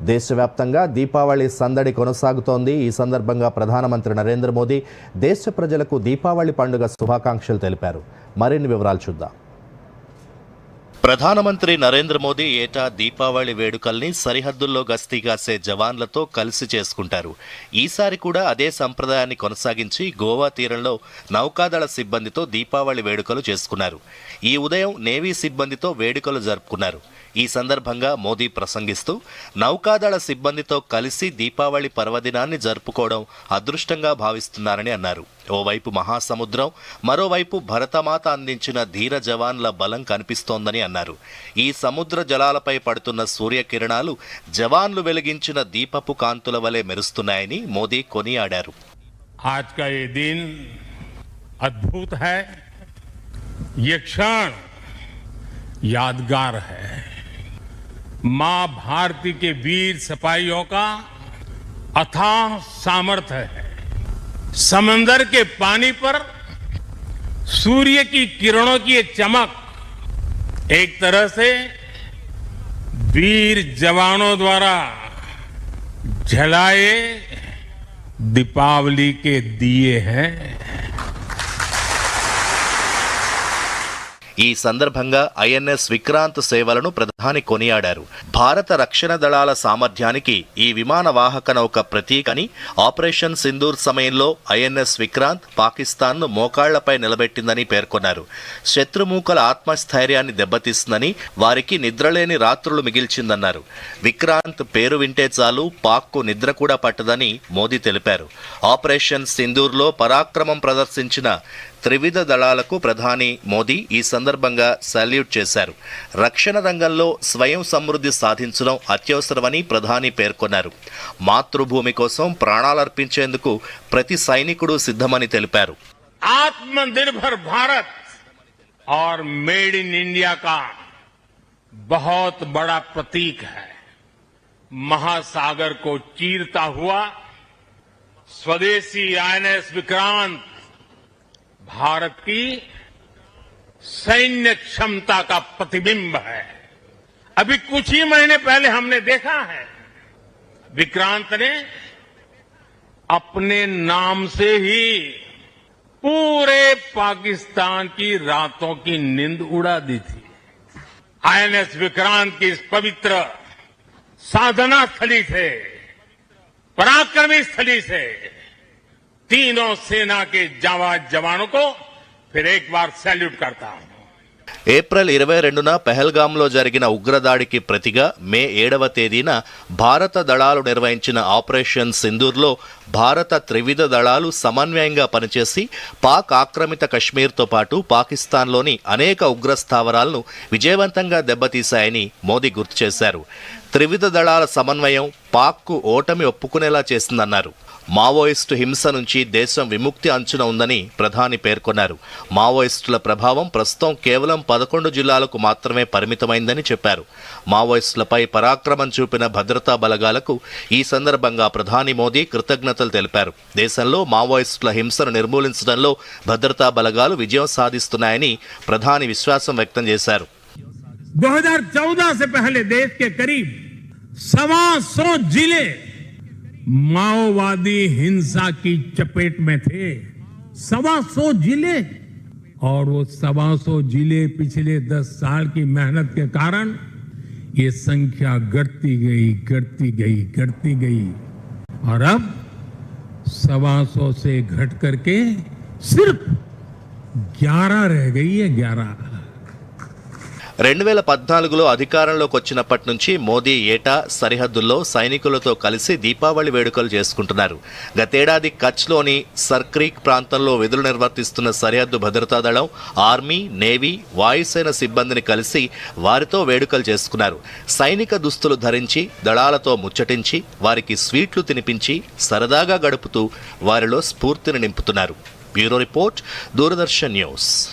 దేశవ్యాప్తంగా దీపావళి సందడి కొనసాగుతోంది. ఈ సందర్భంగా ప్రధానమంత్రి నరేంద్ర మోదీ దేశ ప్రజలకు దీపావళి పండుగ శుభాకాంక్షలు తెలిపారు. మరిన్ని వివరాలు చూద్దాం. ప్రధానమంత్రి నరేంద్ర మోదీ ఏటా దీపావళి వేడుకల్ని సరిహద్దుల్లో గస్తీ కాసే జవాన్లతో కలిసి చేసుకుంటారు. ఈసారి కూడా అదే సంప్రదాయాన్ని కొనసాగించి గోవా తీరంలో నౌకాదళ సిబ్బందితో దీపావళి వేడుకలు చేసుకున్నారు. ఈ ఉదయం నేవీ సిబ్బందితో వేడుకలు జరుపుకున్నారు. ఈ సందర్భంగా మోదీ ప్రసంగిస్తూ నౌకాదళ సిబ్బందితో కలిసి దీపావళి పర్వదినాన్ని జరుపుకోవడం అదృష్టంగా భావిస్తున్నారని అన్నారు ఓవైపు మహాసముద్రం మరోవైపు భరతమాత అందించిన ధీర జవాన్ల బలం కనిపిస్తోందని అన్నారు ఈ సముద్ర జలాలపై పడుతున్న సూర్యకిరణాలు జవాన్లు వెలిగించిన దీపపు కాంతుల వలె మెరుస్తున్నాయని మోదీ కొనియాడారు आज का ये दिन अद्भुत है ये क्षण यादगार है माँ भारती के वीर सिपाहियों का अथाह सामर्थ्य है। समंदर के पानी पर सूर्य की किरणों की ये चमक एक तरह से वीर जवानों द्वारा जलाए दीपावली के दिए हैं। ఈ సందర్భంగా ఐఎన్ఎస్ విక్రాంత్ సేవలను ప్రధాని కొనియాడారు. భారత రక్షణ దళాల సామర్థ్యానికి ఈ విమాన వాహక నౌక ప్రతీకని ఆపరేషన్ సింధూర్ సమయంలో ఐఎన్ఎస్ విక్రాంత్ పాకిస్తాన్ను మోకాళ్ళపై నిలబెట్టిందని పేర్కొన్నారు. శత్రుమూకల ఆత్మస్థైర్యాన్ని దెబ్బతీస్తుందని వారికి నిద్రలేని రాత్రులు మిగిల్చిందన్నారు. విక్రాంత్ పేరు వింటే చాలు పాక్కు నిద్ర కూడా పట్టదని మోదీ తెలిపారు. ఆపరేషన్ సింధూర్లో పరాక్రమం ప్రదర్శించిన త్రివిధ దళాలకు ప్రధాని మోదీ ఈ సందర్భంగా సాల్యూట్ చేశారు రక్షణ రంగంలో స్వయం సమృద్ధి సాధించడం అత్యవసరమని ప్రధాని పేర్కొన్నారు మాతృభూమి కోసం ప్రాణాలర్పించేందుకు ప్రతి సైనికుడు సిద్ధమని తెలిపారు आत्मनिर्भर भारत और मेड इन इंडिया का बहुत बड़ा प्रतीक है महासागर को चीरता हुआ स्वदेशी आईएनएस विक्रांत भारत की सैन्य क्षमता का प्रतिबिंब है। अभी कुछ ही महीने पहले हमने देखा है, विक्रांत ने अपने नाम से ही पूरे पाकिस्तान की रातों की नींद उड़ा दी थी। आईएनएस विक्रांत की इस पवित्र साधना स्थली से, पराक्रमी स्थली से तीनों सेना के जावाज जवानों को फिर एक बार सैल्यूट करता हूं ఏప్రిల్ ఇరవై రెండున పెహల్గాంలో జరిగిన ఉగ్రదాడికి ప్రతిగా మే ఏడవ తేదీన భారత దళాలు నిర్వహించిన ఆపరేషన్ సింధూర్లో భారత త్రివిధ దళాలు సమన్వయంగా పనిచేసి పాక్ ఆక్రమిత కశ్మీర్తో పాటు పాకిస్తాన్లోని అనేక ఉగ్ర స్థావరాలను విజయవంతంగా దెబ్బతీశాయని మోదీ గుర్తు చేశారు త్రివిధ దళాల సమన్వయం పాక్కు ఓటమి ఒప్పుకునేలా చేసిందన్నారు మావోయిస్టు హింస నుంచి దేశం విముక్తి అంచున ఉందని ప్రధాని పేర్కొన్నారు మావోయిస్టుల ప్రభావం ప్రస్తుతం కేవలం పదకొండు జిల్లాలకు మాత్రమే పరిమితమైందని చెప్పారు మావోయిస్టులపై పరాక్రమం చూపిన భద్రతా బలగాలకు ఈ సందర్భంగా ప్రధాని మోదీ కృతజ్ఞతలు తెలిపారు దేశంలో మావోయిస్టుల హింసను నిర్మూలించడంలో భద్రతా బలగాలు విజయం సాధిస్తున్నాయని ప్రధాని విశ్వాసం వ్యక్తం చేశారు 2014 से पहले देश के करीब सवा सौ जिले माओवादी हिंसा की चपेट में थे। सवा सौ ज़िले और वो सवा सौ ज़िले पिछले दस साल की मेहनत के कारण ये संख्या घटती गई घटती गई घटती गई। और अब सवा सौ से घट करके सिर्फ़ ग्यारह रह गई है, ग्यारह। రెండు వేల పద్నాలుగులో అధికారంలోకి వచ్చినప్పటి నుంచి మోదీ ఏటా సరిహద్దుల్లో సైనికులతో కలిసి దీపావళి వేడుకలు చేసుకుంటున్నారు. గతేడాది కచ్లోని సర్క్రీక్ ప్రాంతంలో విధులు నిర్వర్తిస్తున్న సరిహద్దు భద్రతా దళం ఆర్మీ నేవీ వాయుసేన సిబ్బందిని కలిసి వారితో వేడుకలు చేసుకున్నారు. సైనిక దుస్తులు ధరించి దళాలతో ముచ్చటించి వారికి స్వీట్లు తినిపించి సరదాగా గడుపుతూ వారిలో స్ఫూర్తిని నింపుతున్నారు. Bureau report Doordarshan news.